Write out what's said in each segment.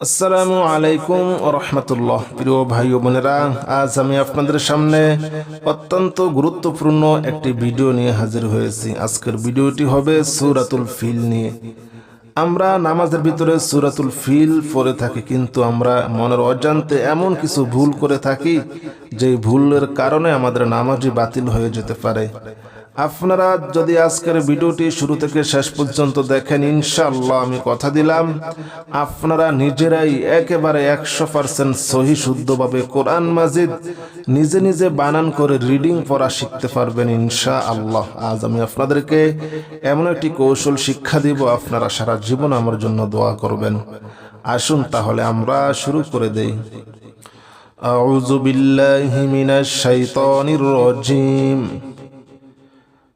আসসালামু আলাইকুম রহমতুল্লাহ। প্রিয় ভাই ও বোনেরা, আজ আমি আপনাদের সামনে অত্যন্ত গুরুত্বপূর্ণ একটি ভিডিও নিয়ে হাজির হয়েছি। আজকের ভিডিওটি হবে সুরাতুল ফিল নিয়ে। আমরা নামাজের ভিতরে সুরাতুল ফিল পড়ে থাকি, কিন্তু আমরা মনের অজান্তে এমন কিছু ভুল করে থাকি যে ভুলের কারণে আমাদের নামাজই বাতিল হয়ে যেতে পারে। আপনারা যদি আজকের ভিডিওটি শুরু থেকে শেষ পর্যন্ত দেখেন ইনশাআল্লাহ আমি কথা দিলাম আপনারা নিজেরাই একেবারে একশো পার্সেন্ট সহি শুদ্ধভাবে কোরআন মাজিদ নিজে নিজে বানান করে রিডিং পড়া শিখতে পারবেন ইনশা আল্লাহ আজ আমি আপনাদেরকে এমন একটি কৌশল শিক্ষা দিব আপনারা সারা জীবন আমার জন্য দোয়া করবেন আসুন তাহলে আমরা শুরু করে দেই أعوذ بالله من الشيطان الرجيم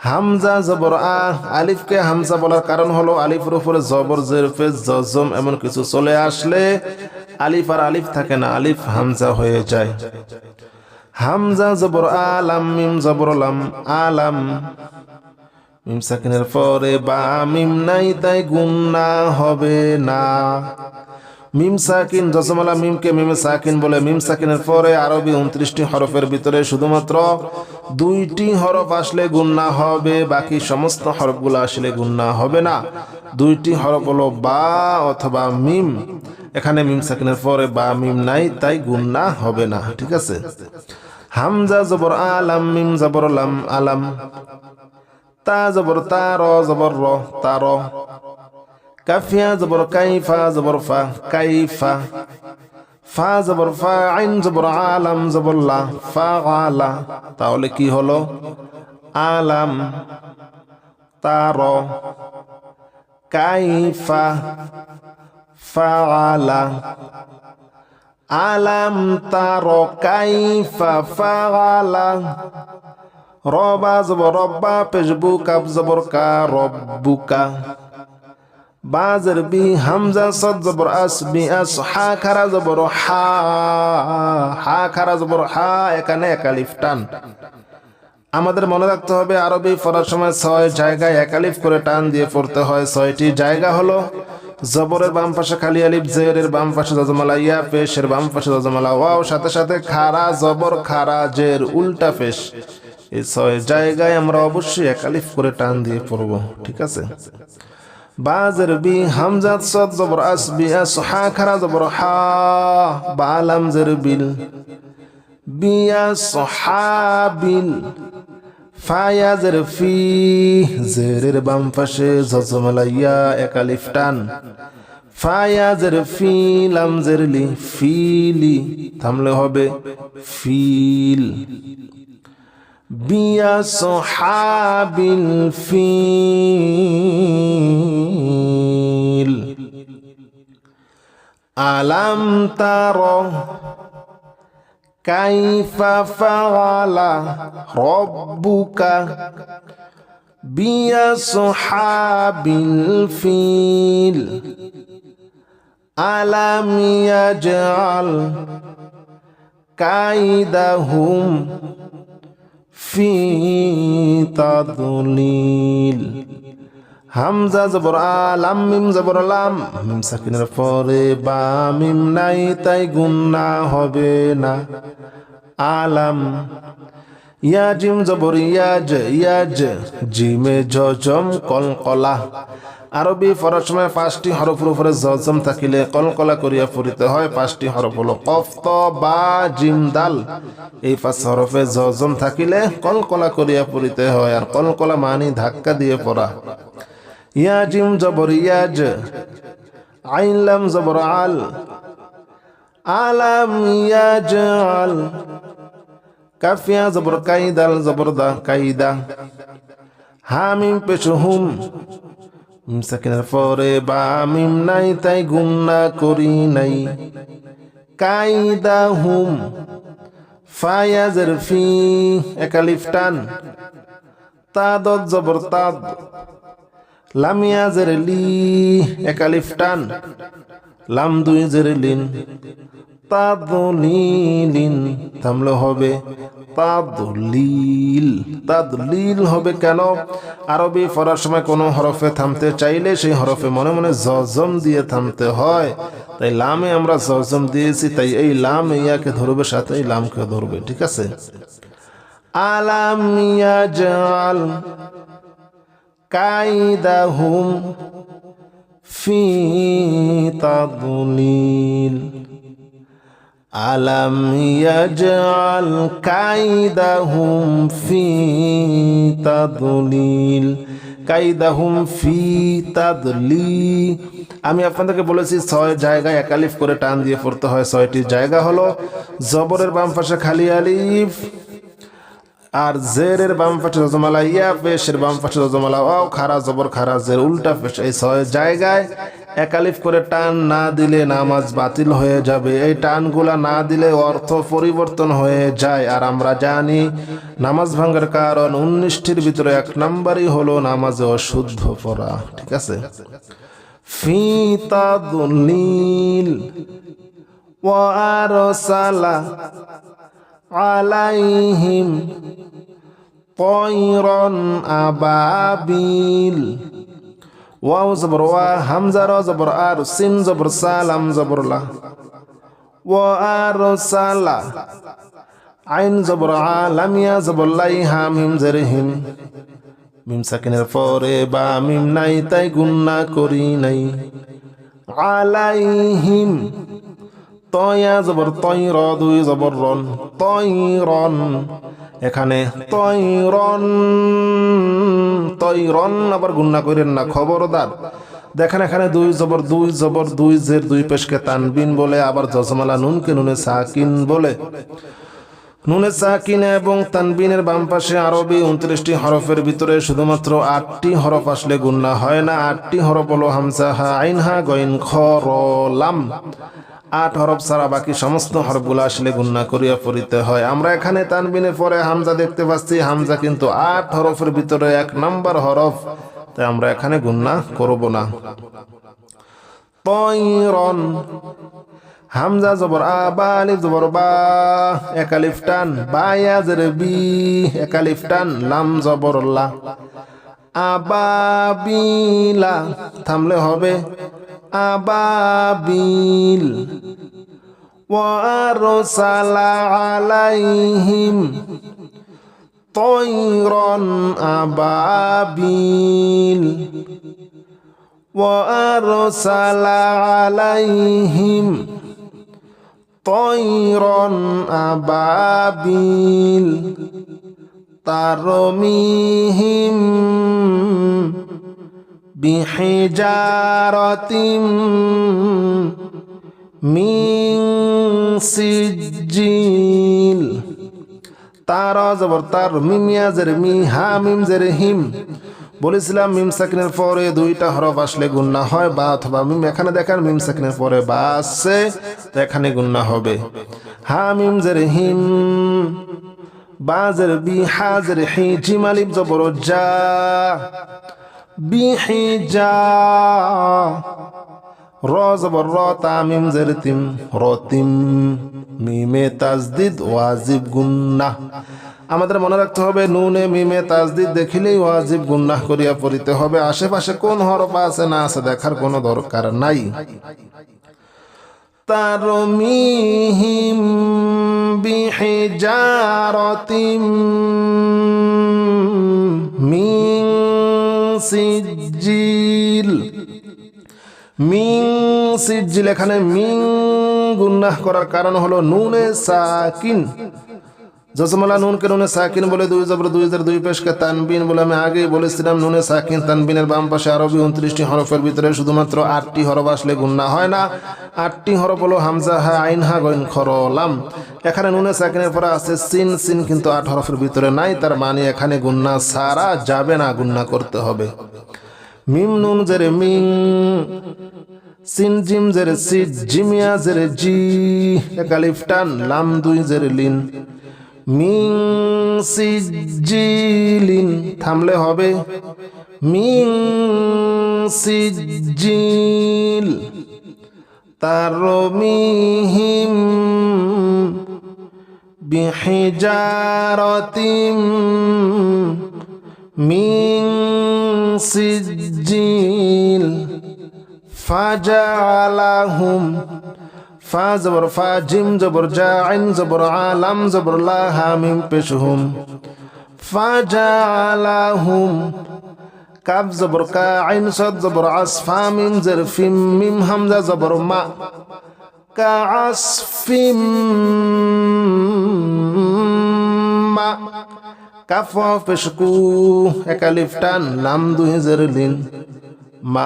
হামজা জবর আ, আলিফকে হামজা বলার কারণ হলো আলিফের উপরে জবর জেরফে জজম এমন কিছু চলে আসলে আলিফ আর আলিফ থাকে না, আলিফ হামজা হয়ে যায়। হামজা জবর আলাম, মিম জবর লাম, আলাম। মিম সাকিনের পরে বা, মিম নাই তাই গুন্না হবে না। মিম সাকিন জসমালা মিমকে মিমে সাকিন বলে, মিম সাকিনের পরে আরবি উনত্রিশটি হরফের ভিতরে শুধুমাত্র দুইটি হরফ আসলে গুন্না হবে, বাকি সমস্ত হরফগুলো আসলে গুন্না হবে না। দুইটি হরফ হলো বা অথবা মিম। এখানে মিম সাকিনের পরে বা মিম নাই, তাই গুন্না হবে না, ঠিক আছে? হামজা জবর আলাম, মিম জবর লাম, আলাম। তা জবর তার জবর র তার কাফিয়া জবর কাইফা, জবর ফা, কাইফা। ফা জবর ফা আইন জবর আলাম জবর লা ফা তাহলে কি হলো? আলাম তার কাইফা ফাআলা আলাম তার কাইফা ফাআলা রবা জবর, রব্বা পেশবু কাব জবর কা, রব্বুকা। বাজর বি হামজা সদ জবর আস বি আস, হা খারা জবর হা হা খারা জবর হা এখানে একালিফ টান। আমাদের মনে রাখতে হবে, আরবি পড়ার সময় ছয় জায়গায় একালিফ করে টান দিয়ে পড়তে হয়। ছয়টি জায়গা হলো জবরের বাম পাশে খালি আলিফ, জেরের বাম পাশে জজমালা ইয়া, পেশের বাম পাশে জজমালা ওয়াও সাথে সাথে খারা জবর, খারা জের, উল্টা পেশ। এই ছয় জায়গায় আমরা অবশ্যই একালিফ করে টান দিয়ে পড়ব, ঠিক আছে? বাজের বি হামজাত সদ জবর আস বি আস হা খারা জবর হা বালাম জের বিল। বিয়া সহাবিল ফায়া জের ফি। জেরের বাম পাশে জজমালাইয়া একালিফ টান। ফায়া জের ফি, লাম জের লি ফিলি থামলে হবে ফিল ফিল। আলাম তার কাইফা ফাআলা রব্বুকা। বিয়া সহাবিল ফিল। আলাম ইয়াজআল কাইদাহুম ফি তাদলিল হামজা জবর আলাম, মিম জবর লাম। মিম পরে বা মিম নাই, তাই গুন্না হবে না। আলাম ইয়া জিম জবর ইয়াজ ইয়াজ, জিমে জজম কলকলা। আরবি পড়ার সময় পাঁচটি হরফের উপরে জজম থাকিলে কলকলা করিয়া পড়িতে হয়, পাঁচটি হরফ হলো কফ, ত, বা, জিম, দাল। এই পাঁচ হরফে জজম থাকিলে কলকলা করিয়া পড়িতে হয় আর কলকলা মানি ধাক্কা দিয়ে পড়া। ইয়া জিম জবর ইয়াজ, আইন লাম জবর আল, আলাম ইয়াজ আল, কাফিয়া জবর কাইদাল জবর দা, কাইদা। হামিম পেশ হুম সাকিনের পরে বা মিম নাই, তাই গুম না করি নাই। কাইদা হুম, ফায়াজের ফি একালিফ টান। তাদত জবর তাদ লামিয়াজের লি একালিফ টান। লাম দুই জের লিন তাদলিলিন। থামলে হবে তাদলিল। তাদলিল হবে কেন? আরবি পড়ার সময় কোনো হরফে থামতে চাইলে সেই হরফে মনে মনে জজম দিয়ে থামতে হয়। তাই লামে আমরা জজম দিয়েছি, তাই এই লাম ইয়াকে ধরবে, সাথে এই লামকে ধরবে, ঠিক আছে? আলাম ইয়াজাল কাইদাহুম ফি তাদলিল। আলম ইয়াজআল কাইদাহুম ফি তাদলিল, কাইদাহুম ফি তাদলি আমি আপনাদেরকে বলেছি, ছয় জায়গায় একালিফ করে টান দিয়ে পড়তে হয়। ছয়টি জায়গা হলো জবরের বাম পাশে খালি আলিফ, আর জেরের বাম পাশে রজমালা ইয়া, পেশের বাম পাশে রজমালা ও খারা জবর, খারা জের, উল্টা পেশ। এই ছয় জায়গায় একালিফ করে টান না দিলে নামাজ বাতিল হয়ে যাবে এই টানগুলা না দিলে অর্থ পরিবর্তন হয়ে যায় আর আমরা জানি নামাজ ভাঙার কারণ উনিশটির ভিতরে এক নাম্বারই হলো নামাজে অশুদ্ধ পড়া ঠিক আছে ফিতাদুল ওয়ারসালা আলাইহিম طيرا أبابيل ওয়াও জবর, ওয়া হামজা র জবর, আর সিন জবর সালাম জবর, লা। ওয়া আর সালা আইন জবর, আ লামিয়া জবর, লাই হা মিম জের, হিম। মিম সাকিনের পরে বা মিম নাই, তাই গুন্না করি নাই। আলাইহিম। তয়া জবর তই র, দুই জবর, রন। তই রন। এখানে তৈরন তৈরন, আবার গুন্না করেন না, খবরদার। দেখেন এখানে দুই জবর দুই জবর, দুই জের, দুই পেশকে তানবিন বলে, আবার জজমালা নুনকে নুনে সাকিন বলে। নুনে সাকিন এবং তানবিনের বাম পাশে আরবি উনত্রিশটি হরফের ভিতরে শুধুমাত্র আটটি হরফ আসলে গুন্না হয় না, আটটি হরফ হলো হামসা হা, আইন হা, গইন খ, র, লাম। আট হরফ ছাড়া বাকি সমস্ত হরফগুলো আসলে গুন্না করিয়া পড়িতে হয়। আমরা এখানে তানবিনের পরে হামজা দেখতে পাচ্ছি। হামজা কিন্তু আট হরফের ভিতরে এক নাম্বার হরফ। তাই আমরা এখানে গুন্না করব না। হামজা জবর আ জবর বা। একালিফ টান বায়া বি। একালিফ টান, লাম জবর লা। আবাবিলা থামলে হবে। أبابيل وأرسل عليهم طيرا أبابيل وأرسل عليهم طيرا أبابيل ترميهم بحجارة من سجيل তারা জবর তার মিমিয়া জের মি হা মিম জের হিম বলেছিলাম মিম সাকিনের পরে দুইটা হরফ আসলে গুন্না হয় বা অথবা মিম এখানে দেখেন মিম সাকিনের পরে বা আসছে তো এখানে গুন্না হবে হা মিম জের হিম বা জের বি হা জের হি জিম আলিফ জবর যা মিমে তাজদিদ ওয়াজিব গুন্নাহ আমাদের মনে রাখতে হবে, নুনে মিমে তাজদিদ দেখিলেই ওয়াজিব গুন্নাহ করিয়া পড়িতে হবে। আশেপাশে কোন হরফ আছে না আছে দেখার কোনো দরকার নাই। তার তারমিহিম বিহিজারতিম মিন সিজিল মিং সিজিল এখানে মিং গুন্নাহ করার কারণ হলো নুনে সাকিন। জসমলা নুনকে নুনে সাকিন বলে দুই জবর, দুই হাজার দুই পেশকে তানবিন বলে আমি আগেই বলেছিলাম, নুনে সাকিন তানবিনের বাম পাশে আরবি উনত্রিশটি হরফের ভিতরে শুধুমাত্র আটটি হরফ আসলে গুন্না হয় না। আটটি হরফ হলো হামজা, হা, আইন, হা, গইন খরলাম এখানে নুনে সাকিনের পরে আছে সিন সিন কিন্তু আট হরফের ভিতরে নাই, তার মানে এখানে গুন্না সারা যাবে না গুন্না করতে হবে। মিম নুন জেরে মিং সিন জিম জেরে সি জিমিয়া জেরে জি এক লাম দুই জেরে লিন। মিং সিজিলিন থামলে হবে। মিং সিজিল তারমিহিম বিহিজারতিম। মিং সিজিল ফাজালাহুম ফা জবর ফা জিম জবর জা আইন জবর আলাম জবর লা হামিম পেশহুম। ফা জা আলাহুম কাব জবর কা আইন সদ জবর আস মিম জের ফিম মিম হামজা জবর মা কা আস মা। কাফ পেশকু একালিফ নাম লাম দুই জের লিন। মা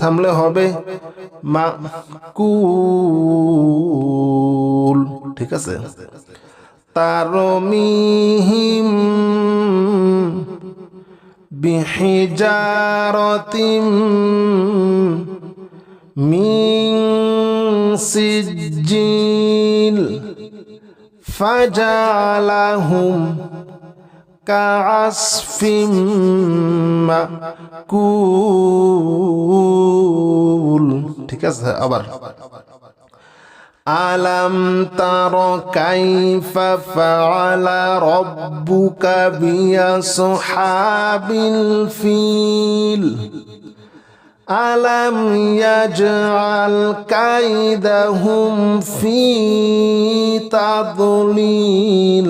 থামলে হবে মা কুল ঠিক আছে? তারমিহিম বিহিজারতিম মিং সিজিল ফাজালাহুম كعصف মাকুল ঠিক আছে আবার আলম তার কাইফা ফাআলা রব্বুকা বিয়াসহাবিল ফিল আলম ইয়াজআল কাইদাহুম ফি তাদলিল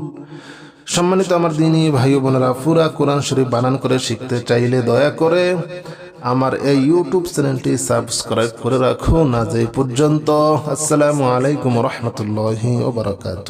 সম্মানিত আমার দিনী ভাই বোনেরা, পুরা কোরআন শরীফ বানান করে শিখতে চাইলে দয়া করে আমার এই ইউটিউব চ্যানেলটি সাবস্ক্রাইব করে রাখুন। আজ এই পর্যন্ত, আসসালামু আলাইকুম রহমতুল্লাহি ওবরাকাতু